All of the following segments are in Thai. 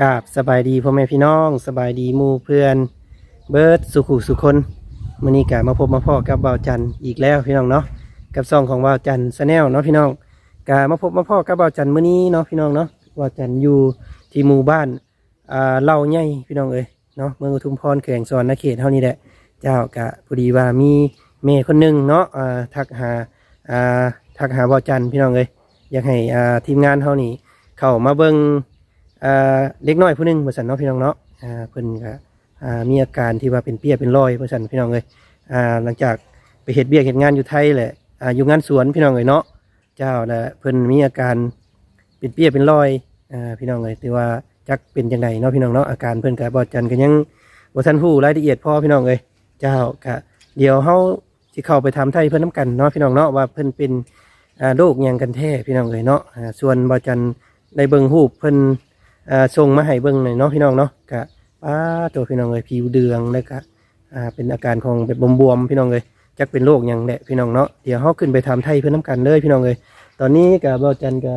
กาบสบายดีพ่อแม่พี่น้องสบายดีมู่เพื่อน เบิร์ดสุขุสุคนมื้อนี้กะมาพบมาพ่อกับบ่าวจันอีกแล้วพี่น้องเนาะกับซองของบ่าวจันทร์แนลเนาะพี่น้องกะมาพบมาพ่อกับบ่าวจันมื้อนี้เนาะพี่น้องเนาะบ่าวจันอยู่ที่หมู่บ้านอ่าเล่าใหญ่พี่น้องเอ้ยเนาะเมืองอุทุมพรแขวงสวรรณเขตเท่านี้แหละเจ้ากะพอดีว่ามีเมย์คนหนึ่งเนาะอ่าทักหาอ่าทักหาบ่าวจันพี่น้องเอ้ยอยากให้อ่าทีมงานเท่านี้เข้ามาเบิ่ง อ่าเล็กน้อยผู้หนึงว่าซั่นเนาะพี่น้องเนาะอ่าเพิ่นก็อ่ามีอาการที่ว่าเป็นเปียเป็นรอยว่าซั่นพี่น้องเอ้ยอ่าหลังจากไปเฮ็ดเบียกเฮ็ดงานอยู่ไทยแหละอ่าอยู่งานสวนพี่น้องเอ้ยเนาะเจ้าน่ะเพิ่นมีอาการเป็นเปียเป็นรอยอ่าพี่น้องเอ้ยแต่ว่าจักเป็นจังไดเนาะพี่น้องเนาะอาการเพิ่นก็บ่จันก็ยังบ่ทันฮู้รายละเอียดพอพี่น้องเอ้ยเจ้าก็เดี๋ยวเฮาสิเข้าไปถามไทยเพิ่นนํกันเนาะพี่น้องเนาะว่าเพิ่นเป็นอ่าโรคหยังกันแท้พี่น้องเอ้ยเนาะอ่าส่วนบ่จันได้เบิ่งรูปเพิ่น อ่าส่งมาให้เบิ่งหน่อยเนาะพี่น้องเนาะกะป้าตัวพี่น้องเลยผิวเดืองแล้วก็อ่าเป็นอาการของแบบบวมๆพี่น้องเลยจักเป็นโรคหยังแหละพี่น้องเนาะเดี๋ยวเฮาขึ้นไปทำไทยเพื่อนน้ำกันเลยพี่น้องเลยตอนนี้กับเราจันก็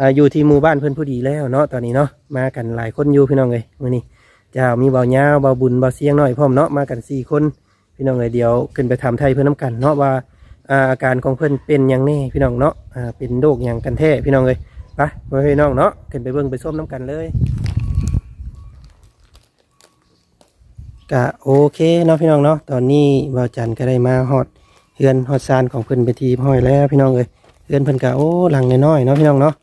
อ่าอยู่ที่หมู่บ้านเพื่อนผู้ดีแล้วเนาะตอนนี้เนาะมากันหลายคนอยู่พี่น้องเลยมื้อนี้เจ้ามีเบาหญ้าเบาบุญเบาเสียงหน่อยพร้อมเนาะมากันสี่คนพี่น้องเลยเดี๋ยวขึ้นไปทำไทยเพื่อนน้ำกันเนาะว่าอาการของเพื่อนเป็นยังแน่พี่น้องเนาะอ่าเป็นโรคหยังกันแท้พี่น้องเลย ไปไปพี่น้องเนาะขึ้นไปเบิ่งไปส้มน้ำกันเลยก็โอเคเนาะพี่น้องเนาะตอนนี้บ่าวจันก็ได้มาฮอดเฮือนฮอดซานของเพิ่นไปทีห้อยแล้วพี่น้องเอ้ยเฮือนเพิ่นก็โอ้หลังน้อยๆเนาะพี่น้องเนาะ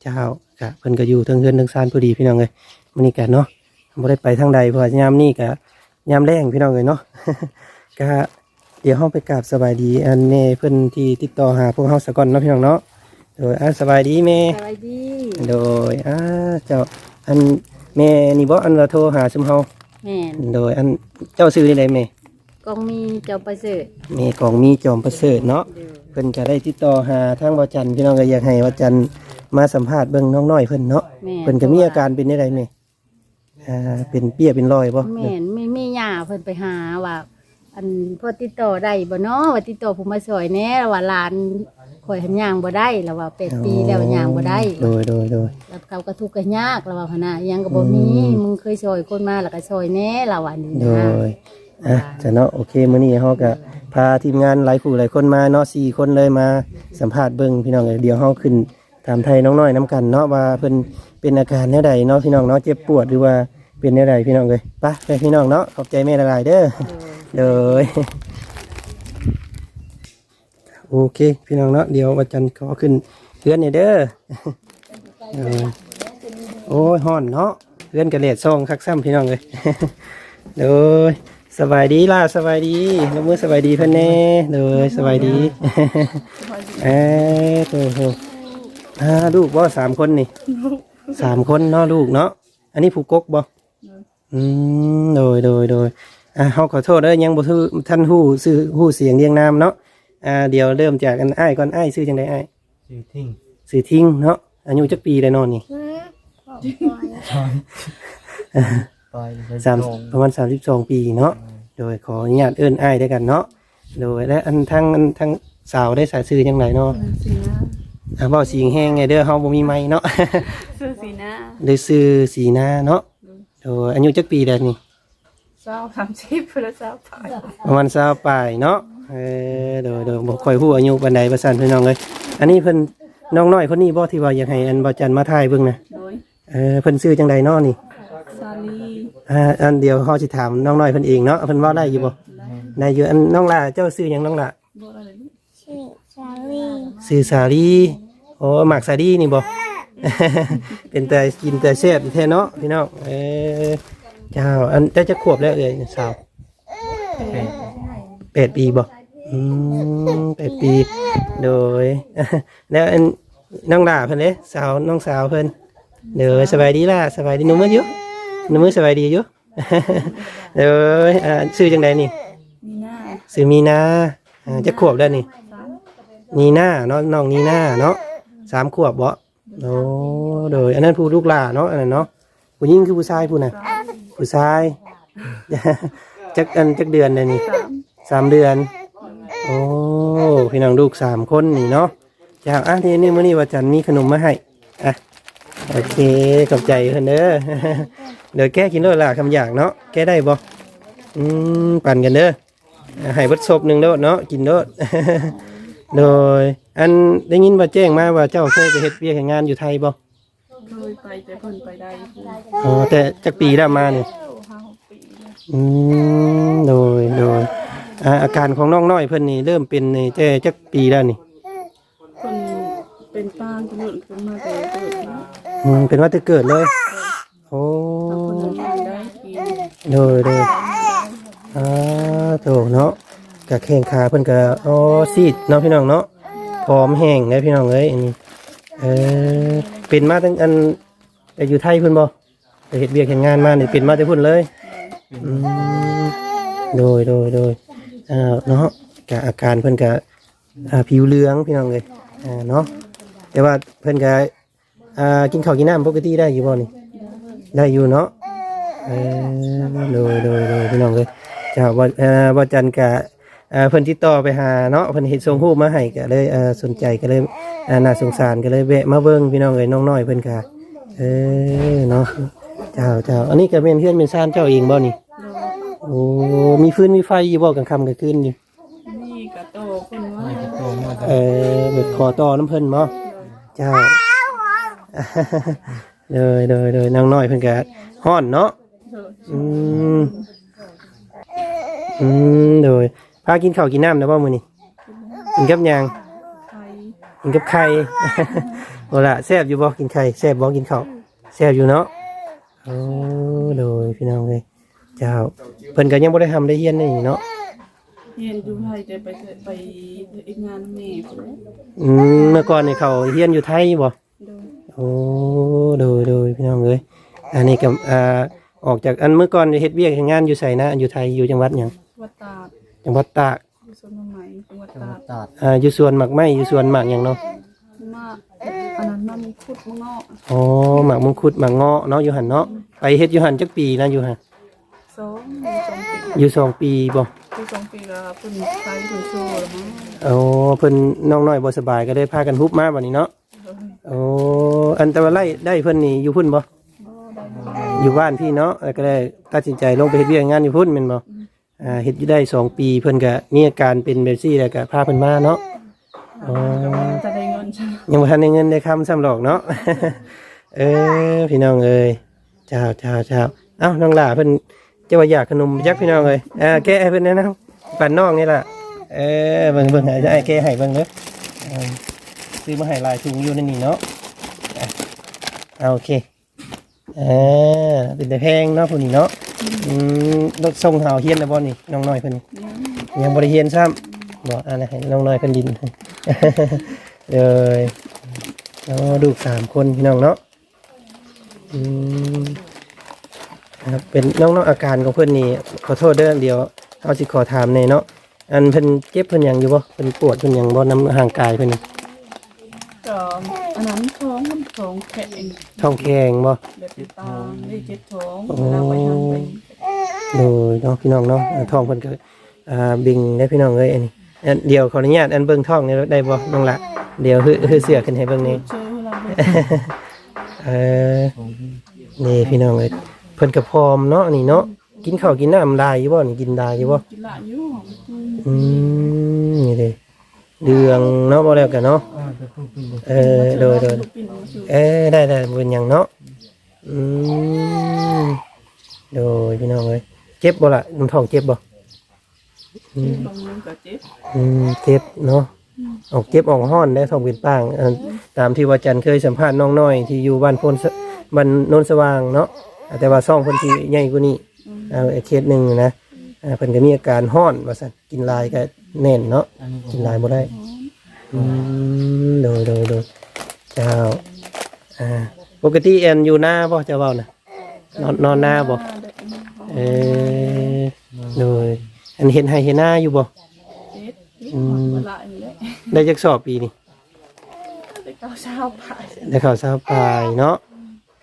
เจ้าก็เพิ่นก็อยู่ทั้งเฮือนทั้งซานพอดีพี่น้องเอ้ยมื้อนี้ก็เนาะบ่ได้ไปทางใดเพราะว่ายามนี้ก็ยามแรงพี่น้องเอ้ยเนาะก็เดี๋ยวเฮาไปกราบสบายดีอันแน่เพิ่นที่ติดต่อหาพวกเฮาซะก่อนเนาะพี่น้องเนาะ โดยอะสบายดีแม่สวัสดีโดยอ่าเจ้าอันแม่นี่บ่อันว่าโทรหาซุมเฮาแม่นโดยอันเจ้าซื้อนี่ได้ไหมกองมีเจ้าประเสริฐมีกองมีจอมประเสริฐเนาะเด้อเพิ่นจะได้ติดต่อหาทางวาจันทร์พี่น้องก็อยากให้วาจันทร์มาสัมภาษณ์เบิ่งน้องน้อยเพิ่นเนาะแม่นเพิ่นก็มีอาการเป็นได้ไดไหมอ่าเป็นเปี้ยเป็นรอยบ่แม่นไม่มีหญ้าเพิ่นไปหาว่า อันพอติดต่อได้บ่เนาะว่าติดต่อผู้มาสอยแหน่ว่าหลานข่อยหันย่างบ่ได้แล้วว่า8ปีแล้วย่างบ่ได้โดยโดยโดยแล้วเขาก็ทุกข์ก็ยากแล้วว่าพะนะอิหยังก็บ่มีมึงเคยสอยคนมาแล้วก็สอยแหน่แล้วว่านี่โดนะ ยอะจะเนาะโอเคมื้อนี้เฮาก็พาทีมงานหลายคู่หลายคนมาเนาะสี่คนเลยมาสัมภาษณ์เบิ่งพี่น้องเอ้ยเดี๋ยวเฮาขึ้นถามไทยน้องน้อยน้กันเนาะว่าเพิ่นเป็นอาการแนวใดเนาะพี่น้องเนาะเจ็บปวดหรือว่าเป็นแนวใดพี่น้องเอ้ยไปไปพี่น้องเนาะขอบใจแม่หลายๆเด้อ เลยโอเค พี่น้องเนาะเดี๋ยววันจันทร์ขอขึ้นเพื่อนเนี่ยเด้อเออโอ้ยห่อนเนาะเพื่อนกระเลดซองคักซ้ำพี่น้องเลยเลยสบายดีล่ะสบายดีน้ำมือสบายดีเพื่อนแน่เลยสบายดีเอ้โอ้โหอ่าลูกบ่สามคนนี่สามคนเนาะลูกเนาะอันนี้ผูกกกบ่อืมโดยโดยโดย อ่าเขาขอโทษเด้อยังบ่ทูท่านฮู้ซื้อฮู้เสียงเรียงนามเนาะอ่าเดี๋ยวเริ่มจากอันอ้ายก่อนอ้ายซื้อจังไดอ้ายชื่อทิ้งซื้อทิ้งเนาะอายุจักปีแล้วเนาะนี่ปล่อยเลยสามประมาณ32ปีเนาะโดยขออนุญาตเอิ้นอ้ายด้วยกันเนาะโดยและอันทั้งอันทั้งสาวได้สายซื้อจังไดเนาะอ่าเว้าเสียงแห้งไงเด้อเฮาบ่มีไม้เนาะซื้อสีหน้าได้ซื้อสีหน้าเนาะโดยอายุจักปีแล้วนี่ เศร้าทำชิปเพื่อเศร้าผ่านประมาณ20ปลายเนาะเออโดยโดยบ่ค่อยฮู้อายุปานใดประสานพี่น้องเลยอันนี้เพิ่นน้องน้อยคนนี้บ่ที่ว่าอยากให้อันบ่จันมาถ่ายเบิ่งนะโดยเออเพิ่นซื้อจังใดเนาะนี่ซาลีอ่าอันเดียวเขาสิถามน้องน้อยเพิ่นเองเนาะเพิ่นเว่าได้อยู่บ่ได้อยู่อันน้องล่ะเจ้าซื้อหยังน้องล่ะชื่อชาลีซื้อสาลีโอ้หมากสาลีนี่บ่ เป็นแต่กินแต่แซ่บแท้เนาะพี่น้องเออ เจ้า อันเจ้าจะขวบแล้วเอ้ยสาวแปดปีบ่อืมแปดปี โดย แล้วอันน้องล่ะเพิ่นเด้สาวน้องสาวเพิ่นเด้อสบายดีล่ะสบายดีหนุ่มมื้ออยู่หนุ่มมื้อสบายดีอยู่เด้ออ่าชื่อจังไดนี่มีหน้าชื่อมีนาอ่าจะขวบแล้วนี่นีน่าเนาะน้องนีน่าเนาะสามขวบบ่โอ้โดยอันนั้นผู้ลูกหลานเนาะอันนั้นเนาะผู้หญิงคือผู้ชายผู้น่ะ ผู้ชาย จักอันจักเดือนเลยนี่สามเดือน โอ้พี่น้องลูกสามคนนี่เนาะจากอะนี่นี่มื้อนี้ว่าจันมีขนมมาให้อะโอเคขอบใจเพิ่นเด้อเดี๋ยวแก้กินโลดล่ะคำอยากเนาะแก้ได้บ่อืมปั่นกันเด้อให้เบิดศพหนึงโลดเนาะกินโลดโดย อันได้ยินว่าแจ้งมาว่าเจ้าเคยไปเฮ็ดเวียกเฮ็ดงานอยู่ไทยบ่ เคยไปแต่เพิ่นไปได้คืออ๋อแต่จักปีแล้วมานี่ห้าหกปีแล้วอืมโดยโดยอ่าอาการของน้องน้อยเพิ่นนี่เริ่มเป็นนี่แต่จักปีแล้วนี่เพิ่นเป็นป้านคนอื่นเพิ่นมาแต่เกิดแล้วอืมเป็นว่าจะเกิดเลย โอ้ถ้าคนอื่นไปได้กินโดยโดยอ่าโถเนาะกะแข้งขาเพิ่นก็อ๋อซีดเนาะพี่น้องเนาะพร้อมแห้งได้พี่น้องเอ้ยอันนี้เออ เป็นมาตั้งอันแต่อยู่ไทยเพิ่นบ่ไปเฮ็ดเวียกเฮ็ดงานมานี่เป็นมาแต่พุ่นเลยอืมโดยโดยโดยอ่าเนาะกะอาการเพิ่นก็อ่าผิวเหลืองพี่น้องเอ้ยอ่าเนาะแต่ว่าเพิ่นก็อ่ากินข้าวกินน้ำปกติได้อยู่บ่นี่ได้อยู่เนาะเออโดยโดยโดยพี่น้องเลยจ้าว่าอ่อว่าจันกะเอ่อเพิ่นติดต่อไปหาเนาะเพิ่นเห็นส่งรูปมาให้ก็เลยเอ่อสนใจก็เลยเอ่อน่าสงสารก็เลยแวะมาเบิ่งพี่น้องเอ้ยน้องน้อยเพิ่นกะเออเนาะเจ้าเจ้าอันนี้ก็เป็นเพื่อนเป็นซ่านเจ้าเองบ่นี่โอ้มีฟืนมีไฟอยู่บ่กลางค่ำกลางคืนอยู่นี่กะโตคนว่าโตมาเออแบบขอต่อน้ำเพิ่นบ่เจ้า เลยเลยเลยน้องน้อยเพิ่นกะฮ้อนเนาะเถอะอืม อืม โดย พากินข้าวกินน้ำนะบ่มื้อนี้กินกับหยังไทยกินกับไข่ โอ้ล่ะแซ่บอยู่บ่กินไข่แซ่บบ่กินข้าวแซ่บอยู่เนาะโอ้โดยพี่น้องเลยเจ้าเพิ่นก็ยังบ่ได้ทำได้เฮียนนี่เนาะเรียนอยู่ไทยแต่ไปไปอีกงานแม่พุ่นแหละอืมเมื่อก่อนนี่เขาเฮียนอยู่ไทยบ่ โดยโอ้โดยโดยพี่น้องเอ้ยอันนี้ก็อ่าออกจากอันเมื่อก่อนเฮ็ดเวียกเฮ็ดงานอยู่ไสนะ อยู่ไทยอยู่จังหวัดหยังวัดตาด จังหวัดตากอยู่สวนใหม่จังหวัดตาดตัดอ่าอยู่สวนหมากไม้อยู่สวนหมากหยังเนาะมาอันนั้นมันขุดมะเงาะอ๋อหมากมงคุดหมากเงาะเนาะอยู่หันเนาะไปเฮ็ดอยู่หันจักปีนะอยู่หันสองสองปีอยู่สองปีบ่คือสองปีแล้วเพิ่นใช้เพิ่นโชว์แล้วมั้งโอ้เพิ่นน้องน้อยบ่สบายก็ได้พากันฮุบมาบัดนี้เนาะโดยโอ้อันแต่ว่าไล่ได้เพิ่นนี่อยู่พุ่นบ่บ่ได้บ่ได้อยู่บ้านพี่เนาะแล้วก็ได้ตัดสินใจลงไปเฮ็ดเวียกงานอยู่พุ่นแม่นบ่อ่าเฮ็ดอยู่ได้สองปีเพิ่นก็มีอาการเป็นแบบซี่แล้วก็พาเพิ่นมาเนาะ อ๋อจะได้เงินใช่ยังบ่ทันได้เงินได้คำซ้ำหรอกเนาะ เออพี่น้องเอ้ยเจ้าเจ้าเจ้าเอ้าน้องหล่าเพิ่นจะว่าอยากขนมยักษ์พี่น้องเอ้ยอ่าแกะให้เพิ่นแนะนำปั่นน้องนี่ล่ะเออเบิ่งเบิ่งให้ไอ้แกะให้เบิ่งเด้อเอาซื้อมาให้หลายถุงอยู่ในนี่เนาะอะเอาโอเคอ่าเป็นแต่แพงเนาะพวกนี้เนาะ อืมรถส่งหาวเฮียนแล้วบ่นี่น้องน้อยเพิ่นนี่ยังบริเฮียนซ้ำบอกอะไรให้น้องน้อยเพิ่นดินเลยแล้วดูกสามคนพี่น้องเนาะอืมครับเป็นน้องๆอาการของเพิ่นนี่ขอโทษเด้อเดียวเอาสิขอถามในอยเนาะอันเพิ่นเจ็บเพิ่นหยังอยู่บ่เพิ่นปวดเพิ่นหยังบ่น้ำห่างกายเพิ่นนี่ ก็อันนั้นท้องมันท้องแข็งท้องแข็งบ่แบบตาได้เจ็บท้องเวลาไปทางไปโดยเนาะพี่น้องเนาะอ่าท้องเพิ่นก็อ่าบิงได้พี่น้องเอ้ยอันนี้อันเดี๋ยวขออนุญาตอันเบิ่งท้องนี่ได้บ่น้องละเดี๋ยวฮือฮือเสือขึ้นให้เบิ่งนี่เจอเวลาไปเออนี่พี่น้องเอ้ยเพิ่นกระพร้อมเนาะนี่เนาะกินข้าวกินน้ำลายอยู่บ่นี่กินได้อยู่บ่กินละอยู่อืมนี่เด้เดืองเนาะบ่แล้วกันเนาะ อ่าจะพูดเป็นเออโดยโดยปิ่นมาสู่เออได้ได้บ่เป็นหยังเนาะอืมโดยพี่น้องเอ้ยเจ็บบ่ล่ะน้ำท้องเจ็บบ่อืมบางมื้อก็เจ็บอืมเจ็บเนาะออกเจ็บออกห้อนได้ท้องเป็นป้างอันตามที่ว่าจันเคยสัมภาษณ์น้องน้อย ที่อยู่บ้านพนสบ้านโนนสว่างเนาะแต่ว่าซ่องพ่นที่ใหญ่กว่านี้เอาไอ้เคสหนึ่งนะอ่าเพิ่นก็มีอาการห้อนว่าซั่นกินลายก็แน่นเนาะกินลายบ่ได้ อืมโดยโดยโดยเจ้าอ่าปกติแอนอยู่หน้าบ่เจ้าเว้านะนอนนอนหน้าบ่เออโดยอันเห็นให้เห็นหน้าอยู่บ่เจ็บเวลาอย่างเงี้ยได้จักสอบปีนี่ได้เก้าเช้าผ่านได้ข่าวสาวปลายเนาะ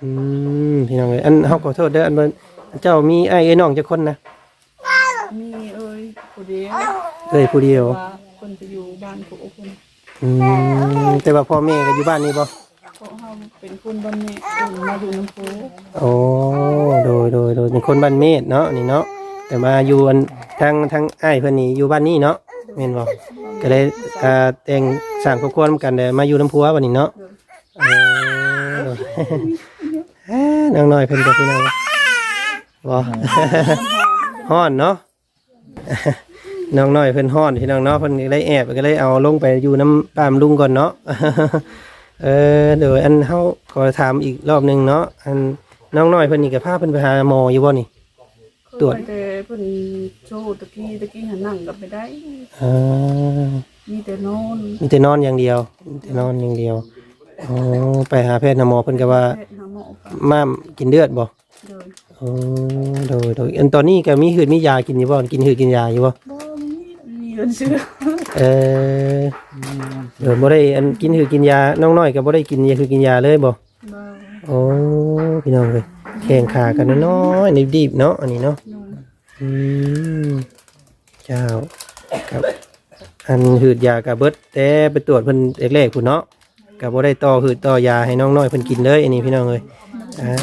อืมพี่น้องเอ้ยอันเฮาขอโทษเด้ออันเบิ่นเจ้ามีไอ้เอ้ยน้องจักคนนะมีเอ้ยผู้เดียวเอ้ยผู้เดียวว่าคนไปอยู่บ้านผู้คน อืมแต่ว่าพ่อแม่ก็อยู่บ้านนี่บ่เพราะเฮาเป็นคนบ้านแม่คนมาอยู่น้ำโพโอ้โดยโดยโดยเป็นคนบ้านเมธเนาะนี่เนาะแต่มาอยู่อันทางทางอ้ายเพิ่นนี่อยู่บ้านนี้เนาะแม่นบ่ก็เลยอ่าแต่งสร้างครอบครัวนํกันแต่มาอยู่น้ำพัวบัดนี้เนาะเออเอ้อน้องน้อยเพิ่นก็พี่น้องบ่ฮ้อนเนาะ น้องน้อยเพิ่นฮ้อนพี่น้องเนาะเพิ่นก็เลยแอบก็เลยเอาลงไปอยู่น้ำปามลุงก่อนเนาะ เออเดี๋ยวอันเฮาขอถามอีกรอบหนึงเนาะอันน้องน้อยเพิ่นนี่ก็พาเพิ่นไปหาหมออยู่บ่นี่ ตรวจไปแต่เพิ่นโชว์ตะกี้ตะกี้หันนั่งกับไปได้ อ่ามีแต่นอนมีแต่นอนอย่างเดียวมีแต่นอนอย่างเดียวอ๋อไปหาแพทย์หาหมอเพิ่นก็ว่าแพทย์หาหมอไปม้ามกินเลือดบ่ เลยอ๋อโดยโดยอันตอนนี้ก็มีหืดมียากินอยู่บ่กินหืดกินยาอยู่บ่ เงินซื้อเออเดี๋ยวบ่ได้อันกินหืดกินยาน้องน้อยก็บ่ได้กินยาคือกินยาเลยบ่บ่โอ้พี่น้องเอ้ยแข่งขากันน้อยๆดิบๆเนาะอันนี้เนาะอนอืมเจ้าครับอันหืดยากับเบิดแต่ไปตรวจเพิ่นแรกๆพุ่นเนาะก็บ่ได้ต่อหืดต่อยาให้น้องน้อยเพิ่นกินเลยอันนี้พี่น้องเอ้ยอ้า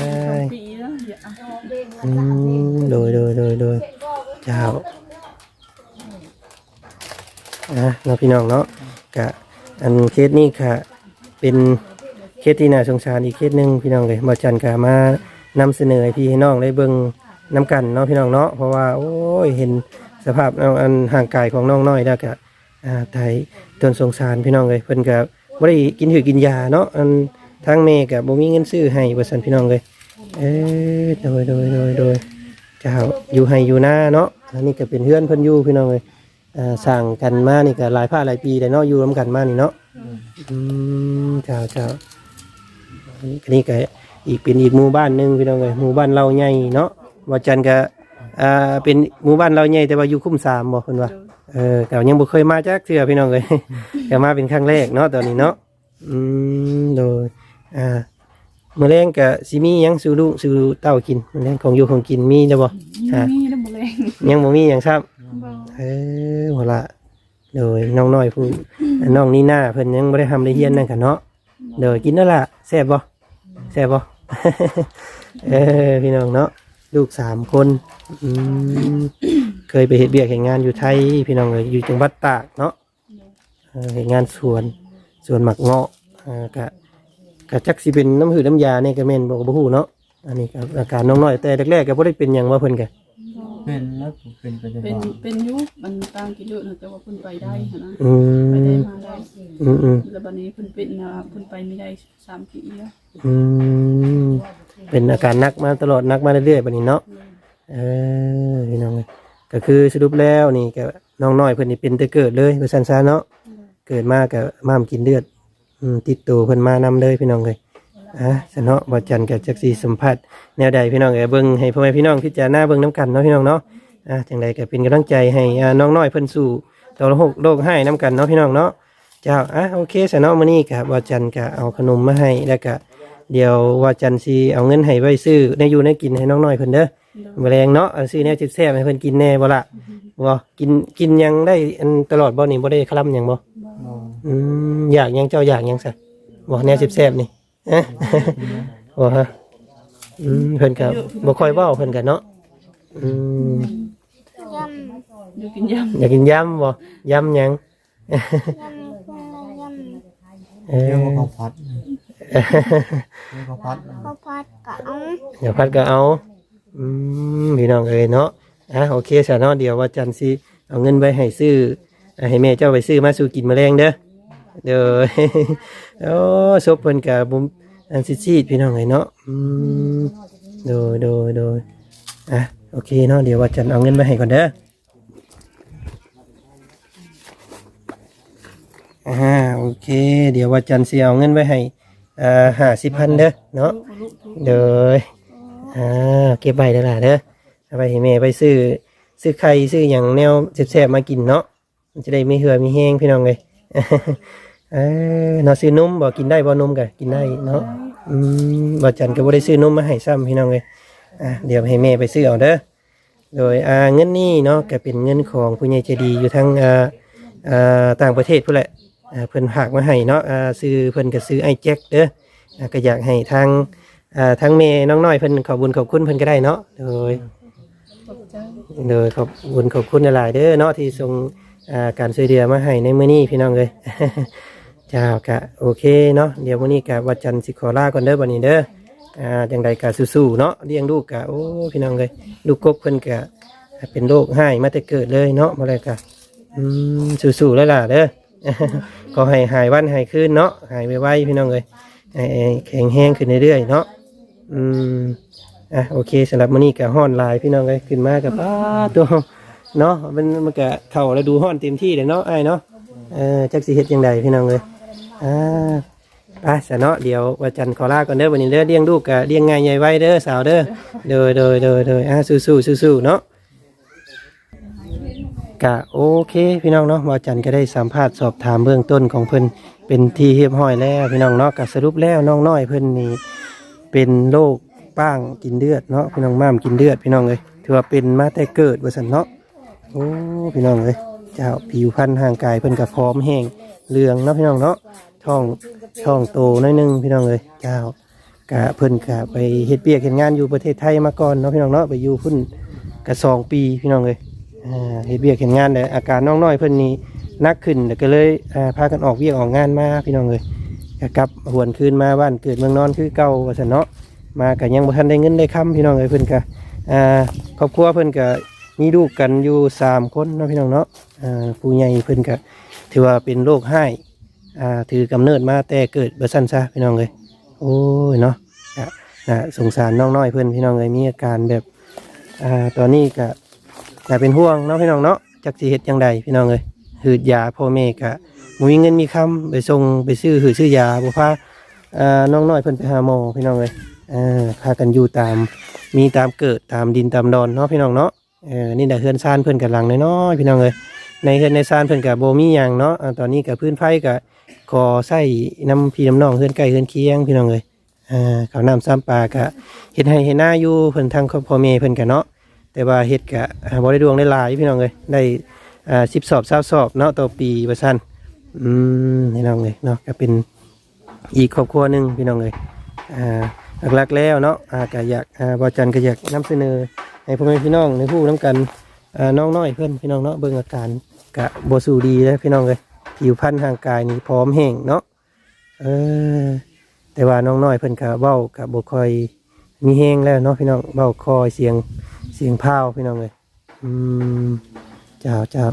ยปีแล้วอย่าอืมโดยโดยโดยโดยเจ้า อะเนาะพี่น้องเนาะกะอันเคสนี้ค่ะเป็นเคสที่น่าสงสารอีกเคสหนึ่งพี่น้องเลยมาจันกะมานำเสนอให้พี่ให้น้องได้เบิ่งน้กันเนาะพี่น้องเนาะเพราะว่าโอ้ยเห็นสภาพอาอันห่างกายของน้องน้อยแล้วกะอ่าไทยตนสงสารพี่น้องเลยเพิ่นกะบ่ได้กินหือกินยาเนาะอันทางแม่กะบ่มีเงินซื้อให้ว่าซั่นพี่น้องเลยเอ้ยโดยโดยโดยโดยเจ้าอยู่ให้อยู่หน้าเนาะอันนี้ก็เป็นเพื่อนเพิ่นอยู่พี่น้องเลย อ่าสั่งกันมานี่ก็หลายผ้าหลายปีแต่เนาะอยู่ร่วมกันมานี่เนาะอืมเจ้าเจ้าอันนี้ก็อีกเป็นอีกหมู่บ้านหนึงพี่น้องเลยหมู่บ้านเราใหญ่เนาะว่าจันก็อ่าเป็นหมู่บ้านเราใหญ่แต่ว่าอยู่คุ้มสามบ่เพิ่นว่า เออก็ยังบ่เคยมาจักเทื่อพี่น้องเลยก็มาเป็นครั้งแรกเนาะตอนนี้เนาะอืมโดยอ่ามื้อแรงก็สิมีหยังสู่ลูกสู่เต้ากินมื้อแรงของอยู่ของกินมีได้บ่มีมีน้ำบ่แรงยังบ่มีหยังครับบ่ เออหัวละโดยน้องน้อยผู้น้องนี่หน้าเพิ่นยังบ่ได้ทำได้เฮียนนั่นกันเนาะโดยกินแล้วล่ะแซ่บบ่แซ่บบ่ เออพี่น้องเนาะลูกสามคนอืมเคยไปเฮ็ดเบียกเฮ็ดงานอยู่ไทย พี่น้องเอ้ยอยู่จังหวัดตากเนาะเออเฮ็ดงานสวนสวนหมักเงาะอ่าก็ก็จักสิเป็นน้ำหืดน้ำยาเนี่ยก็แม่นบอกบ่ฮู้เนาะอันนี้ก็อาการน้องน้อยแต่แรกๆก็บ่ได้เป็นหยังว่าเพิ่นก็ เป็นแล้วผมเป็นไปได้เป็นบ่เป็นอยุมันตามกิโลนะแต่ว่าเพิ่นไปได้หั่นนะอืไปได้มมาได้อืมอืมแล้วบัดนี้เพิ่นเป็นนะเพิ่นไปไม่ได้สามปีแล้วอืมเป็นอาการหนักมาตลอดหนักมาเรื่อยๆบัดนี้เนาะเออพี่น้องเอ้ยก็คือสรุปแล้วนี่ก็น้องน้อยเพิ่นนี่เป็นแต่เกิดเลยว่าซั่นซะเนาะเกิดมาก็ม้ามกินเลือดอืมติดตัวเพิ่นมานำเลยพี่น้องเอ้ย อะซะเนาะบ่จันก็จักสิสัมภาษณ์แนวใดพี่น้องเอ้ยเบิ่งให้พ่อแม่พี่น้องพิจารณาเบิ่งนํกันเนาะพี่น้องเนาะอ่าจังใดก็เป็นกำลังใจให้อ่าน้องน้อยเพิ่นสู่ต่อโลกโลกให้น้ำกันเนาะพี่น้องเนาะเจ้าอะโอเคสะเนาะมื้อนี้ก็ว่าจันก็เอาขนมมาให้แล้วก็เดี๋ยวว่าจันสิเอาเงินให้ไว้ซื้อในอยู่ในกินให้น้องน้อยเพิ่นเด้อแมลงเนาะเอาซื้อแนวจิตแซ่บให้เพิ่นกินแน่บ่ล่ะบ่กินกินหยังได้อันตลอดบ่นี่บ่ได้คลำหยังบ่บ่อืมอยากหยังเจ้าอยากหยังซะบ่แนวจิตแซ่บนี่ เอ๊ะบ่ฮะอืมเพิ่นก็บ่ค่อยเว้าเพิ่นก็เนาะอืมยอยู่กินยำอยากกินยำบ่ยำหยังำยำคนละยเออเรียกว่าข้าวผัดเรียกว่าข้าวผัดข้าวผัดกะเอาเดี๋ยวพัดก็เอาอืมพี่น้องเอ้ยเนาะอะโอเคสะเนาะเดี๋ยวว่าจันทร์สิเอาเงินไปให้ซื้ออะให้แม่เจ้าไปซื้อมาสู่กินแมลงเด้อ เด้อโอ้ศพเพิ่นกับบุมอันซิซีดพี่น้องเอ้ยเนาะอืมโดยโดยโดยอะโอเคเนาะเดี๋ยวว่าจันเอาเงินไปให้ก่อนเด้ออ่าโอเค เดี๋ยวว่าจันทร์สิเอาเงินไว้ให้อ่าห้าสิบพันเด้อเนาะเด้ออ่าเก็บไว้เด้อล่ะเด้อเอาไปให้แม่ไปซื้อซื้อไข่ซื้ออย่างแนวแซ่บๆมากินเนาะมันจะได้ไม่เหือมีแห้งพี่น้องเลย เออเนาะซื้อนมบ่กินได้บ่นมก็กินได้เนาะอืมบ่จันก็บ่ได้ซื้อนมมาให้ซ้ำพี่น้องเลยอะเดี๋ยวให้แม่ไปซื้อเอาเด้อโดยอ่าเงินนี่เนาะก็เป็นเงินของผู้ใหญ่ใจดีอยู่ทางอ่าอ่าต่างประเทศพุ่นแหละอ่าเพิ่นฝากมาให้เนาะอ่าซื้อเพิ่นก็ซื้อไอแจ็คเด้ออ่าก็อยากให้ทางอ่าทางเมย์น้องน้อยเพิ่นขอบคุญขอบคุณเพิ่นก็ได้เนาะโดยขอบใจโดยขอบคุญขอบคุณหลายๆเด้อเนาะที่ส่งอ่าการช่วยเหลือมาให้ในมื้อนี้พี่น้องเลย เจ้ากะโอเคเนาะเดี๋ยวมื้อนี้กะวัดจันทร์สิขอลาก่อนเด้อบัดนี้เด้ออ่าจังใดกะสู้ๆเนาะเลี้ยงลูกกะโอ้พี่น้องเลยลูกกบเพิ่นกะเป็นโรคให้มาแต่เกิดเลยเนาะบ่ได้กะอืมสู้ๆแล้วล่ะเด้อขอให้หายวันหายคืนเนาะหายไวๆพี่น้องเลยแข็งแรงขึ้นเรื่อยๆเนาะอืมอะโอเคสำหรับมื้อนี้กะฮ้อนลายพี่น้องเลยขึ้นมากับป้าตัวเนาะมันมันกะเข้าแล้วดูฮ้อนเต็มที่เลยเนาะไอ้เนาะเออจักสิเฮ็ดจังใดพี่น้องเลย อ่าไปซะเนาะเดี๋ยววันจันทร์ขอลาก่อนเด้อวันนี้เด้อเลี้ยงลูกกะเลี้ยงง่ายใหญ่ไว้เด้อสาวเด้อโดยโดยโดยโดยอะสู้ๆสู้ๆเนาะกะโอเคพี่น้องเนาะหมอจันทร์ก็ได้สัมภาษณ์สอบถามเบื้องต้นของเพิ่นเป็นที่เรียบร้อยแล้วพี่น้องเนาะก็สรุปแล้วน้องน้อยเพิ่นนี่เป็นโรคป้างกินเลือดเนาะพี่น้องม้ามกินเลือดพี่น้องเลยถือว่าเป็นมาแต่เกิดว่าซั่นเนาะโอ้พี่น้องเลยเจ้าผิวพรรณห่างกายเพิ่นก็พร้อมแห้งเหลืองเนาะพี่น้องเนาะ ท้องท้องโตน้อยหนึงพี่น้องเลยเจ้ากะเพิ่นกะไปเฮ็ดเบียกเฮ็ดงานอยู่ประเทศไทยมาก่อนเนาะพี่น้องเนาะไปอยู่พุ่นกะสองปีพี่น้องเลยอ่าเฮ็ดเวียกเห็นงานแต่อาการน้องน้อยเพิ่นนี่นักขึ้นแล้วก็เลยอ่าพากันออกเวียกออกงานมาพี่น้องเลยก็กลับหวนคืนมาบ้านเกิดเมืองนอนคือเก่าว่าซั่นเนาะมาก็ยังบ่ทันได้เงินได้คำพี่น้องเอ้ยเพิ่นก็อ่าครอบครัวเพิ่นก็มีลูกกันอยู่สามคนเนาะพี่น้องเนาะอ่าผู้ใหญ่เพิ่นก็ถือว่าเป็นโรคไห้ อ่าถือกำเนิดมาแต่เกิดเบ่ซั่นซะพี่น้องเอ้ยโอ้ยเนาะน่าสงสารน้องน้อยเพิ่อนพี่น้องเอ้ยมีอาการแบบอ่าตอนนี้ก็แต่เป็นห่วงเนาะพี่น้องเนาะจักสิเฮ็ดจังใดพี่น้องเอ้ยหืดยาพ่อแม่ก็บ่มีเงินมีคำไปส่งไปซื้อหืดซื้อยาบ่พาอ่อน้องน้อยเพิ่อนไปหาหมอพี่น้องเอ้ยเออพากันอยู่ตามมีตามเกิดตามดินตามดอนเนาะพี่น้องเนาะเออนี่แหละเฮือนซานเพิ่อนกํลังน้อยๆพี่น้องเอ้ยในเฮือนในซานเพิ่อนก็บ่มีหยังเนาะอ่าตอนนี้ก็พื้นไฟก็ ขอใส่น้ำพี่น้ำน้องเฮือนใกล้เฮือนเคียงพี่น้องเอ้ยอ่าข้าวน้ำซ้ำปลาก็เฮ็ดให้เฮ็ดหน้าอยู่เพิ่นทางพ่อแม่เพิ่นก็เนาะแต่ว่าเฮ็ดกะบ่ได้ดวงได้ลายพี่น้องเลยได้อ่าสิบสอบเศร้าสอบเนาะต่อปีว่าซั่นอืมพี่น้องเลยเนาะก็เป็นอีกครอบครัวหนึ่งพี่น้องเลยอ่าหลักๆแล้วเนาะอ่าก็อยากอ่าบ่จันก็อยากนำเสนอให้พ่อแม่พี่น้องในผู้นํกันอ่าน้องน้อยเพิ่อนพี่น้องเนาะเบิ่งอาการกะบ่สู้ดีเลยพี่น้องเลย ผิวพรรณร่างกายนี่พร้อมแห้งเนาะเออ แต่ว่าน้องน้อยเพิ่นก็เว้าก็บ่ค่อยมีแห้งแล้วเนาะพี่น้องเว้าคอยเสียงเสียงพาวพี่น้องเลยอืมเจ้าเจ้า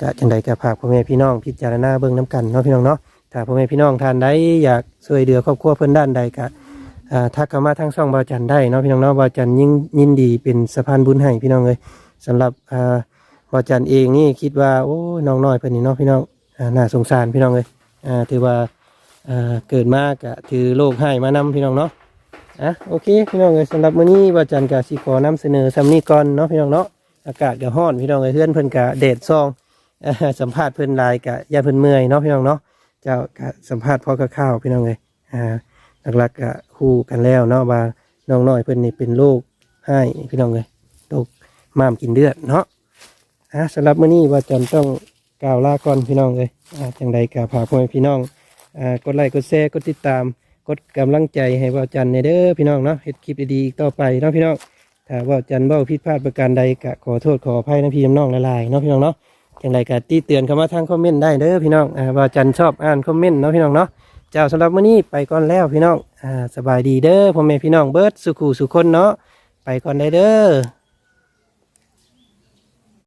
กะจังใดกะฝากพ่อแม่พี่น้องพิจารณาเบิ่งน้ำกันเนาะพี่น้องเนาะถ้าพ่อแม่พี่น้องท่านใดอยากช่วยเหลือครอบครัวเพิ่อนด้านใดกะทักเข้ามาทางช่องบาจันได้เนาะพี่น้องเนาะบาจันยิ่งยินดีเป็นสะพานบุญให้พี่น้องเลยสำหรับบาจันเองนี่คิดว่าโอ้น้องน้อยเพิ่นนี่เนาะพี่น้อง น่าสงสารพี่น้องเลยอ่าถือว่าอ่าเกิดมากะถือโรคให้มานำพี่น้องเนาะอะโอเคพี่น้องเอ้ยสำหรับมื้อนี้ว่าจันกะสิขอนำเสนอซ้ำนี้ก่อนเนาะพี่น้องเนาะอากาศก็ร้อนพี่น้องเอ้ยเพื่อนเพิ่นกะแดดซองอ่อสัมภาษณ์เพิ่นลายกะยาเพิ่นเมื่อยเนาะพี่น้องเนาะเจ้ากะสัมภาษณ์พอคร่าวพี่น้องเอ้ยอ่าหลักๆกะคู่กันแล้วเนาะว่าน้องน้อยเพิ่นนี่เป็นโรคให้พี่น้องเอ้ยโรคม้ามกินเลือดเนาะอะสำหรับมื้อนี้ว่าจันต้อง กล่าวลาก่อนพี่น้องเอ้ยจังใดกะพาพ่อพี่น้องอกดไลค์กดแชร์กดติดตาม กดกำลังใจให้ว่าวจันในเด้อพี่น้องเนาะเฮ็ดคลิปดีๆต่อไปเนาะพี่น้องถ้าว่าวจันเบ้าผิดพลาดประการใดก็ขอโทษขออภัยนะพี่น้องละลายๆเนาะพี่น้องเนาะจังใดก็ตีเตือนเข้ามาทางคอมเมนต์ได้เด้อพี่น้องอ่าว่าจันชอบอ่านคอมเมนต์เนาะพี่น้องเนาะเจ้าสำหรับมื้อนี้ไปก่อนแล้วพี่น้องอ่าสบายดีเด้อพ่อแม่พี่น้องเบิร์ดสุขุสุคนเนาะไปก่อนได้เด้อ